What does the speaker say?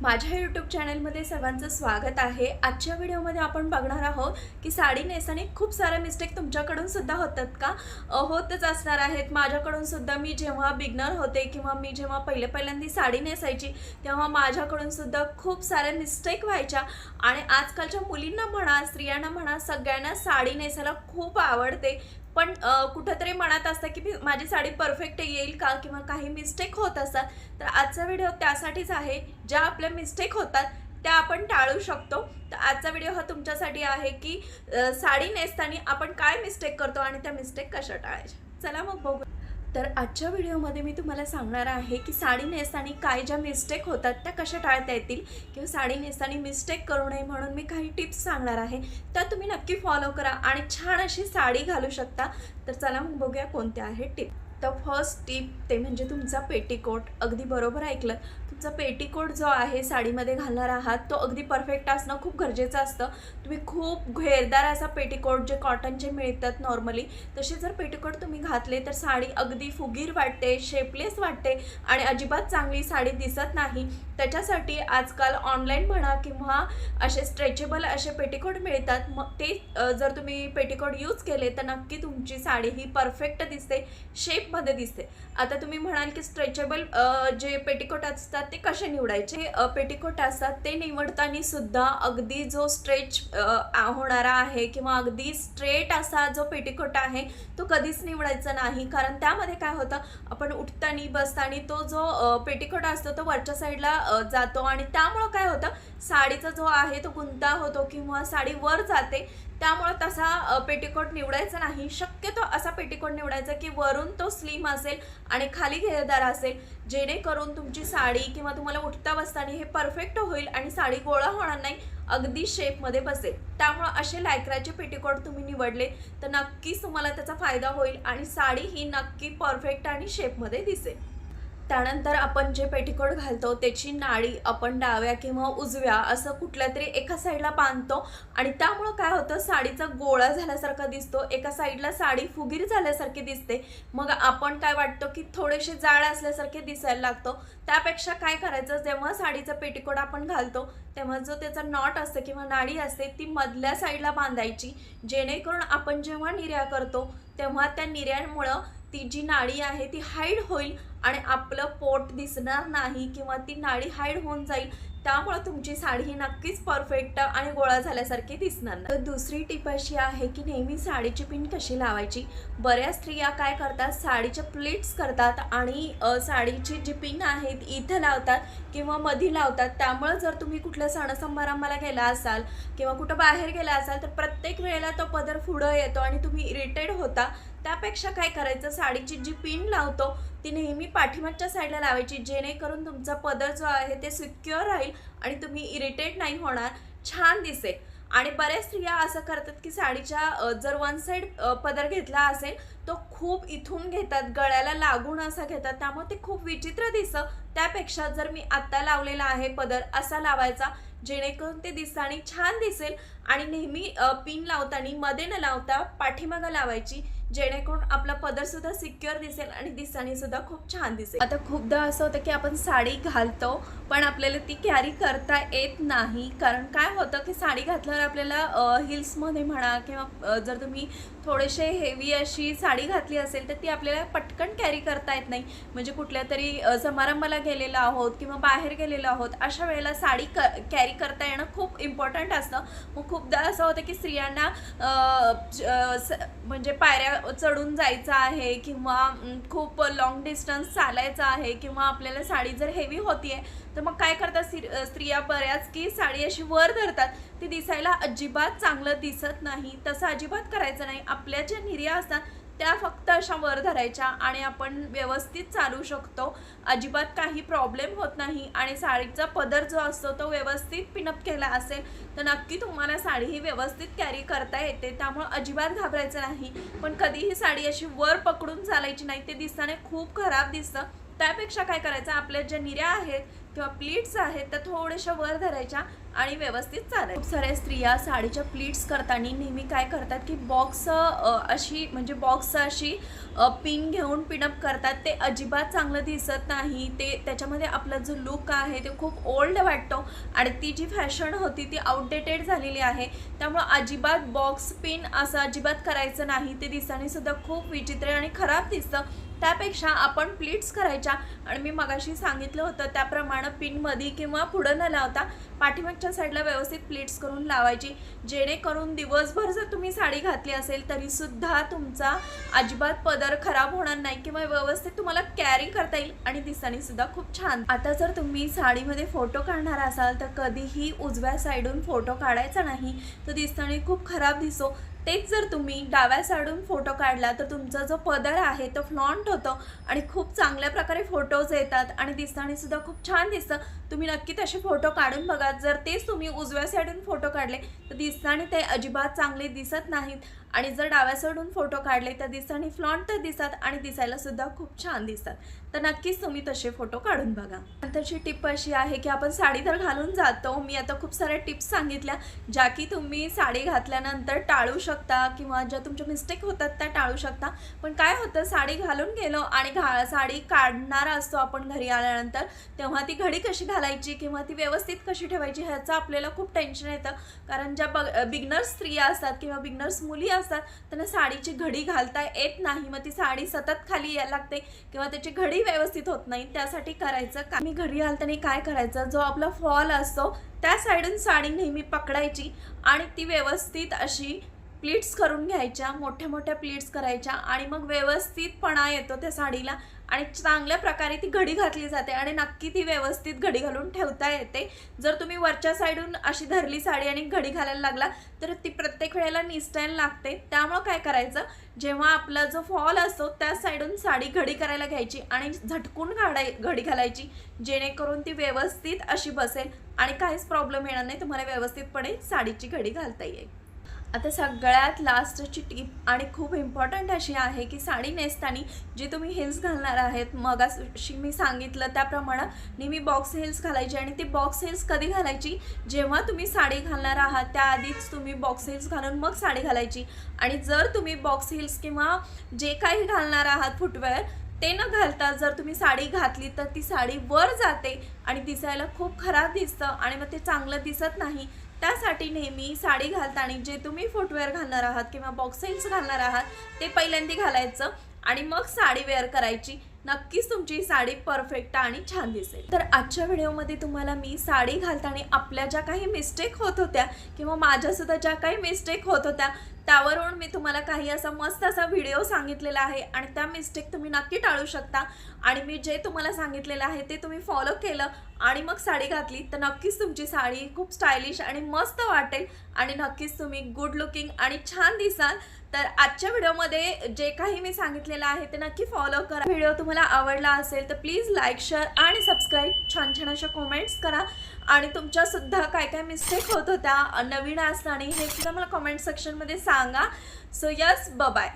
माझ्या यूट्यूब चॅनलमध्ये सर्वांचं स्वागत आहे. आजच्या व्हिडिओमध्ये आपण बघणार आहोत की साडी नेसाने खूप साऱ्या मिस्टेक तुमच्याकडून सुद्धा होतात का? होतच असणार आहेत. माझ्याकडून सुद्धा मी जेव्हा बिगनर होते किंवा मी जेव्हा पहिले पहिल्यांदा साडी नेसायची तेव्हा माझ्याकडून सुद्धा खूप साऱ्या मिस्टेक व्हायच्या. आणि आजकालच्या मुलींना म्हणा स्त्रियांना म्हणा सगळ्यांना साडी नेसायला खूप आवडते. पण कुठंतरी मनात असतं की माझी साडी परफेक्ट येईल का? किंवा काही मिस्टेक होत असतात. तर आजचा व्हिडिओ त्यासाठीच आहे. ज्या आपल्या मिस्टेक होतात त्या आपण टाळू शकतो. तर आजचा व्हिडिओ हा तुमच्यासाठी आहे की साडी नेसताना आपण काय मिस्टेक करतो आणि त्या मिस्टेक कशा टाळायच्या? चला मग बघू. तर आजच्या व्हिडिओमध्ये मी तुम्हाला सांगणार आहे की साडी नेसताना काय ज्या मिस्टेक होतात त्या कशा टाळता येतील किंवा साडी नेसताना मिस्टेक करू नये म्हणून मी काही टिप्स सांगणार आहे. त्या तुम्ही नक्की फॉलो करा आणि छान अशी साडी घालू शकता. तर चला मग बघूया कोणत्या आहेत टिप तर फर्स्ट टिप ते म्हणजे तुमचा पेटीकोट अगदी बरोबर ऐकलं तुमचा पेटीकोट जो आहे साडीमध्ये घालणार आहात तो अगदी परफेक्ट असणं खूप गरजेचं असतं. तुम्ही खूप घेरदार असा पेटीकोट जे कॉटनचे मिळतात नॉर्मली तसे जर पेटीकोट तुम्ही घातले तर साडी अगदी फुगीर वाटते शेपलेस वाटते आणि अजिबात चांगली साडी दिसत नाही. त्याच्यासाठी आजकाल ऑनलाईन म्हणा किंवा असे स्ट्रेचेबल असे पेटीकोट मिळतात. मग ते जर तुम्ही पेटीकोट यूज केले तर नक्की तुमची साडी ही परफेक्ट दिसते शेपमध्ये दिसते. आता तुम्ही म्हणाल की स्ट्रेचेबल जे पेटीकोट असतात ते कसे निवडायचे? पेटीकोट असतात ते निवडताना सुद्धा अगदी जो स्ट्रेच होणारा आहे किंवा अगदी स्ट्रेट असा जो पेटीकोट आहे तो कधीच निवडायचा नाही. कारण त्यामध्ये काय होतं आपण उठताना बसताना तो जो पेटीकोट असतो तो वरच्या साईडला जातो. आणि त्यामुळं काय होतं साडीचा जो आहे तो गुंता होतो किंवा साडी वर जाते. त्यामुळं तसा पेटीकोट निवडायचा नाही. शक्यतो असा पेटीकोट निवडायचा की वरून तो स्लिम असेल आणि खाली घेरदार असेल जेणेकरून तुमची साडी किंवा तुम्हाला उठता बसताना हे परफेक्ट होईल आणि साडी गोळा होणार नाही अगदी शेपमध्ये बसेल. त्यामुळं असे लायक्राचे पेटीकोट तुम्ही निवडले तर नक्कीच तुम्हाला त्याचा फायदा होईल आणि साडी ही नक्की परफेक्ट आणि शेपमध्ये दिसेल. त्यानंतर आपण जे पेटीकोट घालतो त्याची नाळी आपण डाव्या किंवा उजव्या असं कुठल्या तरी एका साईडला बांधतो आणि त्यामुळं काय होतं साडीचा गोळा झाल्यासारखा दिसतो. एका साईडला साडी फुगीर झाल्यासारखी दिसते. मग आपण काय वाटतो की थोडेसे जाळ असल्यासारखे दिसायला लागतो. त्यापेक्षा काय करायचं जेव्हा साडीचा पेटीकोट आपण घालतो तेव्हा जो त्याचा नॉट असतं किंवा नाळी असते ती मधल्या साईडला बांधायची. जेणेकरून आपण जेव्हा निर्या करतो तेव्हा त्या निर्यांमुळं ती जी नाळी आहे ती हाईड होईल आणि आपलं पोट दिसणार नाही किंवा ती नाळी हाईड होऊन जाईल त्यामुळे तुमची साडी ही नक्कीच परफेक्ट आणि गोळा झाल्यासारखी दिसणार नाही. तर दुसरी टिप अशी आहे की नेहमी साडीची पिन कशी लावायची? बऱ्याच स्त्रिया काय करतात? साडीच्या प्लेट्स करतात आणि साडीची जी पिन आहे ती इथं लावतात किंवा मधी लावतात. त्यामुळं जर तुम्ही कुठल्या सणसमारंभाला गेला असाल किंवा कुठं बाहेर गेला असाल तर प्रत्येक वेळेला तो पदर पुढं येतो आणि तुम्ही इरिटेड होता त्यापेक्षा काय करायचं? साडीची जी पिन लावतो ती नेहमी पाठीमागच्या साईडला लावायची जेणेकरून तुमचा पदर जो आहे ते सिक्युअर राहील आणि तुम्ही इरिटेट नाही होणार. छान दिसेल. आणि बऱ्याच स्त्रिया असं करतात की साडीच्या जर वन साईड पदर घेतला असेल तो खूप इथून घेतात गळ्याला लागून असा घेतात. त्यामुळे ते खूप विचित्र दिसतं. त्यापेक्षा जर मी आत्ता लावलेला आहे पदर असा लावायचा जेणेकरून ते दिसताना छान दिसेल. आणि नेहमी पिन लावताना मध्ये न लावता पाठीमागं लावायची. जेणेकरून आपला पदर सुद्धा सिक्युअर दिसेल आणि दिसाणी सुद्धा खूप छान दिसेल. आता खूपदा असं होतं की आपण साडी घालतो पण आपल्याला ती कॅरी करता येत नाही. कारण काय होतं की साडी घातल्यावर आपल्याला हिल्समध्ये म्हणा किंवा जर तुम्ही थोडेसे हेवी अशी साडी घातली असेल तर ती आपल्याला पटकन कॅरी करता येत नाही. म्हणजे कुठल्या तरी समारंभाला गेलेलो आहोत किंवा बाहेर गेलेलो आहोत अशा वेळेला साडी क कॅरी करता येणं खूप इम्पॉर्टंट असतं. मग खूपदा असं होतं की स्त्रियांना म्हणजे पायऱ्या चढून जायचं आहे किंवा खूप लॉंग डिस्टन्स चालायचं आहे किंवा आपल्याला साडी जर हेवी होती आहे तर मग काय करतात स्त्री- स्त्रिया बऱ्याच की साडी अशी वर धरतात. ती दिसायला अजिबात चांगलं दिसत नाही. तसं अजिबात करायचं नाही. आपल्या ज्या निर्या असतात त्या फक्त अशा वर धरायच्या आणि आपण व्यवस्थित चालू शकतो. अजिबात काही प्रॉब्लेम होत नाही आणि साडीचा पदर जो असतो तो व्यवस्थित पिनअप केला असेल तर नक्की तुम्हाला साडी ही व्यवस्थित कॅरी करता येते. त्यामुळं अजिबात घाबरायचं नाही. पण कधीही साडी अशी वर पकडून चालायची नाही ते दिसताना खूप खराब दिसतं. त्यापेक्षा काय करायचं? आपल्या ज्या निऱ्या आहेत किंवा प्लीट्स आहेत त्या थोड्याशा वर धरायच्या आणि व्यवस्थित चालायचं. खूप साऱ्या स्त्रिया साडीच्या प्लीट्स करताना नेहमी काय करतात की बॉक्स अशी म्हणजे बॉक्स अशी पिन घेऊन पिनअप करतात. ते अजिबात चांगलं दिसत नाही. ते त्याच्यामध्ये आपला जो लुक आहे ते खूप ओल्ड वाटतो. आणि ती जी फॅशन होती ती आउटडेटेड झालेली आहे. त्यामुळं अजिबात बॉक्स पिन असं अजिबात करायचं नाही. ते दिसानेसुद्धा खूप विचित्र आणि खराब दिसतं. त्यापेक्षा आपण प्लीट्स करायच्या. आणि मी मगाशी सांगितलं होतं त्याप्रमाणे पिनमध्ये किंवा पुढं न लावता पाठीमागच्या साईडला व्यवस्थित प्लेट्स करून लावायची. जेणेकरून दिवसभर जर तुम्ही साडी घातली असेल तरीसुद्धा तुमचा अजिबात पदर खराब होणार नाही किंवा व्यवस्थित तुम्हाला कॅरी करता येईल आणि दिसाने सुद्धा खूप छान. आता जर तुम्ही साडीमध्ये फोटो काढणार असाल तर कधीही उजव्या साईडून फोटो काढायचा नाही. तर दिसताना खूप खराब दिसो. तेच जर तुम्ही डाव्या साईडून फोटो काढला तर तुमचा जो पदर आहे तो फ्लॉन्ट होतो आणि खूप चांगल्या प्रकारे फोटोज येतात आणि दिसताना सुद्धा खूप छान दिसतं. तुम्ही नक्की तसे फोटो काढून बघा. जर तेच तुम्ही उजव्या साईडून फोटो काढले तर दिसताना ते अजिबात चांगले दिसत नाहीत. आणि जर डाव्या साईडून फोटो काढले तर दिसताना फ्लॉन्ट तर दिसतात आणि दिसायला सुद्धा खूप छान दिसतात. तर नक्कीच तुम्ही तसे फोटो काढून बघा. नंतरची टिप अशी आहे की आपण साडी तर घालून जातो. मी आता खूप साऱ्या टिप्स सांगितल्या ज्या की तुम्ही साडी घातल्यानंतर टाळू शकता किंवा ज्या तुमच्या मिस्टेक होतात त्या टाळू शकता. पण काय होतं साडी घालून गेलो आणि घा साडी काढणार असतो आपण घरी आल्यानंतर तेव्हा ती घडी कशी घालायची किंवा ती व्यवस्थित कशी ठेवायची ह्याचं आपल्याला खूप टेन्शन येतं. कारण ज्या बग बिगनर्स स्त्रिया असतात किंवा बिगनर्स मुली असतात त्यांना साडीची घडी घालता येत नाही. मग ती साडी सतत खाली यायला लागते किंवा त्याची घडी व्यवस्थित होत नाही. त्यासाठी करायचं का? मी घडी घालताना काय करायचं? जो आपला फॉल असतो त्या साईडून साडी नेहमी पकडायची आणि ती व्यवस्थित अशी प्लीट्स करून घ्यायच्या मोठ्या मोठ्या प्लीट्स करायच्या आणि मग व्यवस्थितपणा येतो त्या साडीला आणि चांगल्या प्रकारे ती घडी घातली जाते आणि नक्की ती व्यवस्थित घडी घालून ठेवता येते. जर तुम्ही वरच्या साईडून अशी धरली साडी आणि घडी घालायला लागला तर ती प्रत्येक वेळेला निस्टायला लागते. त्यामुळं काय करायचं जेव्हा आपला जो फॉल असतो त्या साईडून साडी घडी करायला घ्यायची आणि झटकून घाडाय घडी घालायची जेणेकरून ती व्यवस्थित अशी बसेल आणि काहीच प्रॉब्लेम येणार नाही तुम्हाला व्यवस्थितपणे साडीची घडी घालता येईल. आता सगळ्यात लास्टची टीप आणि खूप इम्पॉर्टंट अशी आहे की साडी नेसताना जी तुम्ही हिल्स घालणार आहेत मग अशी मी सांगितलं त्याप्रमाणे नेहमी बॉक्स हिल्स घालायची आणि ती बॉक्स हिल्स कधी घालायची? जेव्हा तुम्ही साडी घालणार आहात त्याआधीच तुम्ही बॉक्स हिल्स घालून मग साडी घालायची. आणि जर तुम्ही बॉक्स हिल्स किंवा जे काही घालणार आहात फुटवेअर ते न घालता जर तुम्ही साडी घातली तर ती साडी वर जाते आणि दिसायला खूप खराब दिसतं आणि मग ते चांगलं दिसत नाही. त्यासाठी नेहमी साडी घालताना जे तुम्ही फुटवेअर घालणार आहात किंवा बॉक्सिंग्स घालणार आहात ते पहिल्यांदा घालायचं आणि मग साडी वेअर करायची. नक्कीच तुमची साडी परफेक्ट आणि छान दिसेल. तर आजच्या व्हिडिओमध्ये तुम्हाला मी साडी घालताना आपल्या ज्या काही मिस्टेक होत होत्या किंवा माझ्यासुद्धा ज्या काही मिस्टेक होत होत्या त्यावरून मी तुम्हाला काही असा मस्त असा व्हिडिओ सांगितलेला आहे आणि त्या मिस्टेक तुम्ही नक्की टाळू शकता. आणि मी जे तुम्हाला सांगितलेलं आहे ते तुम्ही फॉलो केलं आणि मग साडी घातली तर नक्कीच तुमची साडी खूप स्टायलिश आणि मस्त वाटेल. आणि नक्कीच तुम्ही गुड लुकिंग आणि छान दिसाल. तर आजच्या व्हिडिओमध्ये जे काही मी सांगितलेलं आहे ते नक्की फॉलो करा. व्हिडिओ तुम्हाला आवडला असेल तर प्लीज लाईक शेअर आणि सबस्क्राईब छान छान अशा कॉमेंट्स करा. आणि तुमच्यासुद्धा काय काय मिस्टेक होत होत्या नवीन असताना हे सुद्धा मला कॉमेंट सेक्शनमध्ये सांगा. So yes bye